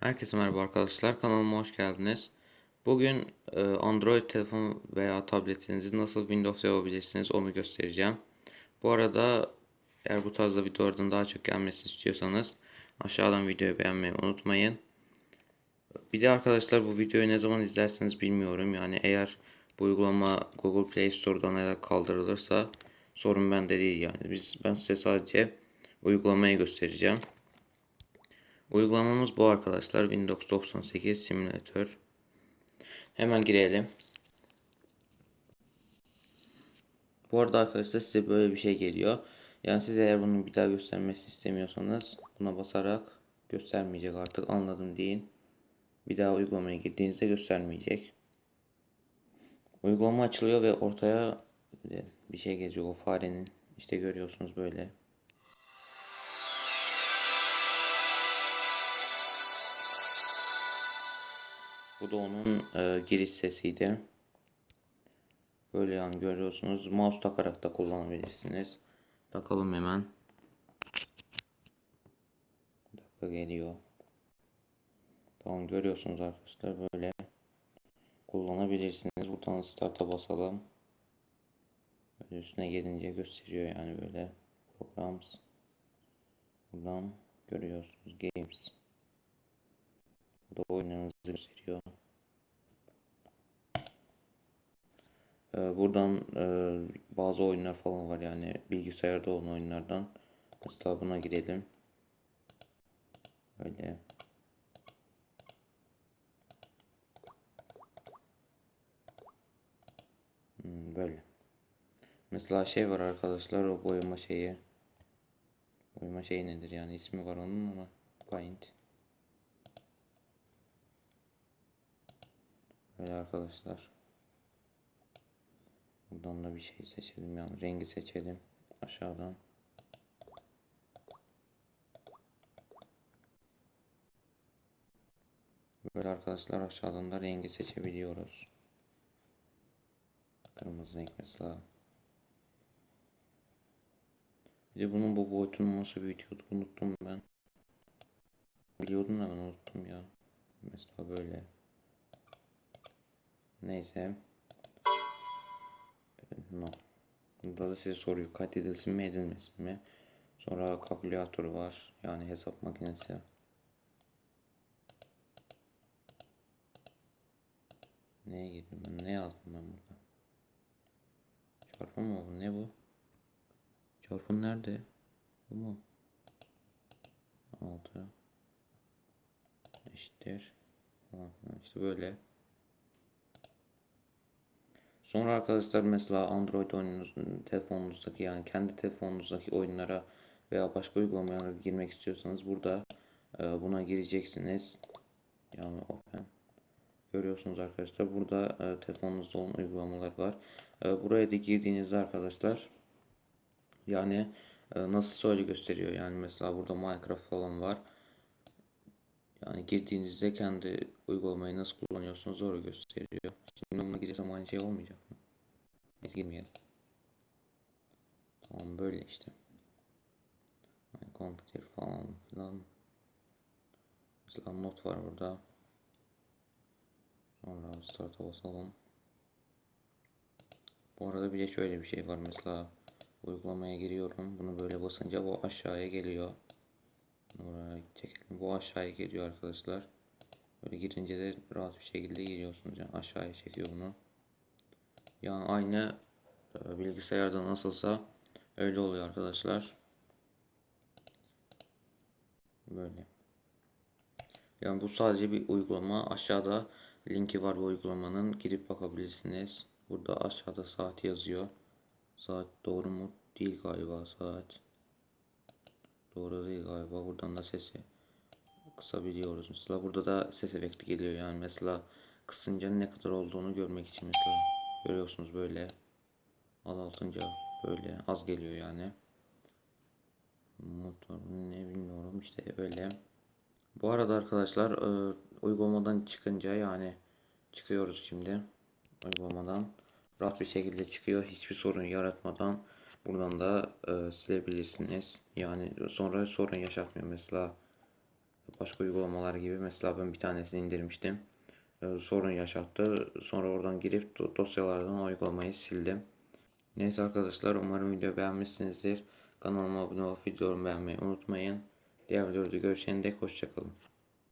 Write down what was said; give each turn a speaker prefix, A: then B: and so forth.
A: Herkese merhaba arkadaşlar. Kanalıma hoş geldiniz. Bugün e, Android telefon veya tabletinizi nasıl Windows yapabilirsiniz onu göstereceğim. Bu arada eğer bu tarzda videolardan daha çok gelmesini istiyorsanız aşağıdan videoyu beğenmeyi unutmayın. Bir de arkadaşlar bu videoyu ne zaman izlersiniz bilmiyorum. Yani eğer bu uygulama Google Play Store'dan eğer kaldırılırsa sorun bende değil yani. Biz ben size sadece uygulamayı göstereceğim. Uygulamamız bu arkadaşlar. Windows 98 Simulator. Hemen girelim. Bu arada arkadaşlar size böyle bir şey geliyor. Yani siz eğer bunu bir daha göstermesi istemiyorsanız buna basarak göstermeyecek artık anladım deyin. Bir daha uygulamaya girdiğinizde göstermeyecek. Uygulama açılıyor ve ortaya bir şey gelecek o farenin. işte görüyorsunuz böyle. Bu da onun e, giriş sesiydi. Böyle yani görüyorsunuz. Mouse takarak da kullanabilirsiniz. Takalım hemen. Bir dakika geliyor. Tamam görüyorsunuz arkadaşlar böyle kullanabilirsiniz. Buradan start'a basalım. Böyle üstüne gelince gösteriyor yani böyle programs. Buradan görüyorsunuz games. Da oyunlarınızı gösteriyor. Ee, buradan e, bazı oyunlar falan var yani bilgisayarda olan oyunlardan. Mesela buna girelim. Böyle. Hmm, böyle. Mesela şey var arkadaşlar o boyama şeyi. Boyama şeyi nedir yani ismi var onun ama Paint. Böyle arkadaşlar. Buradan da bir şey seçelim yani rengi seçelim aşağıdan. Böyle arkadaşlar aşağıdan da rengi seçebiliyoruz. Kırmızı renk mesela. Bir de bunun bu boyutunu nasıl büyütüyorduk unuttum ben. Biliyordum da ben unuttum ya. Mesela böyle. Neyse. No. Burada da size soruyor kaydedilsin mi edilmesin mi? Sonra kalkülatör var. Yani hesap makinesi. Neye girdim ben? Ne yazdım ben burada? Çarpım mı bu? Ne bu? Çarpım nerede? Bu mu? 6 eşittir işte böyle. Sonra arkadaşlar mesela Android oyununuz, telefonunuzdaki yani kendi telefonunuzdaki oyunlara veya başka uygulamalara girmek istiyorsanız burada e, buna gireceksiniz. Yani open. Görüyorsunuz arkadaşlar burada e, telefonunuzda olan uygulamalar var. E, buraya da girdiğinizde arkadaşlar yani e, nasıl söyle gösteriyor. Yani mesela burada Minecraft falan var. Yani girdiğinizde kendi uygulamayı nasıl kullanıyorsunuz doğru gösteriyor. Şimdi buna girsem aynı şey olmayacak mı? Neyse girmeyelim. Tamam böyle işte. Yani computer falan filan. Mesela not var burada. Sonra start'a basalım. Bu arada bir de şöyle bir şey var mesela uygulamaya giriyorum. Bunu böyle basınca bu aşağıya geliyor. Çekelim. Bu aşağıya geliyor arkadaşlar. Böyle girince de rahat bir şekilde giriyorsunuz. Yani aşağıya çekiyor bunu. Yani aynı e, bilgisayarda nasılsa öyle oluyor arkadaşlar. Böyle. Yani bu sadece bir uygulama. Aşağıda linki var bu uygulamanın. Girip bakabilirsiniz. Burada aşağıda saat yazıyor. Saat doğru mu? Değil galiba saat. Doğru değil galiba. Buradan da sesi kısabiliyoruz. Mesela burada da ses efekti geliyor. Yani mesela kısınca ne kadar olduğunu görmek için mesela görüyorsunuz böyle azaltınca böyle az geliyor yani. Motor ne bilmiyorum işte öyle. Bu arada arkadaşlar e, uygulamadan çıkınca yani çıkıyoruz şimdi uygulamadan rahat bir şekilde çıkıyor hiçbir sorun yaratmadan buradan da e, silebilirsiniz yani sonra sorun yaşatmıyor mesela başka uygulamalar gibi. Mesela ben bir tanesini indirmiştim. Ee, sorun yaşattı. Sonra oradan girip do- dosyalardan uygulamayı sildim. Neyse arkadaşlar umarım video beğenmişsinizdir. Kanalıma abone olup videomu beğenmeyi unutmayın. Diğer videoda görüşene dek hoşçakalın.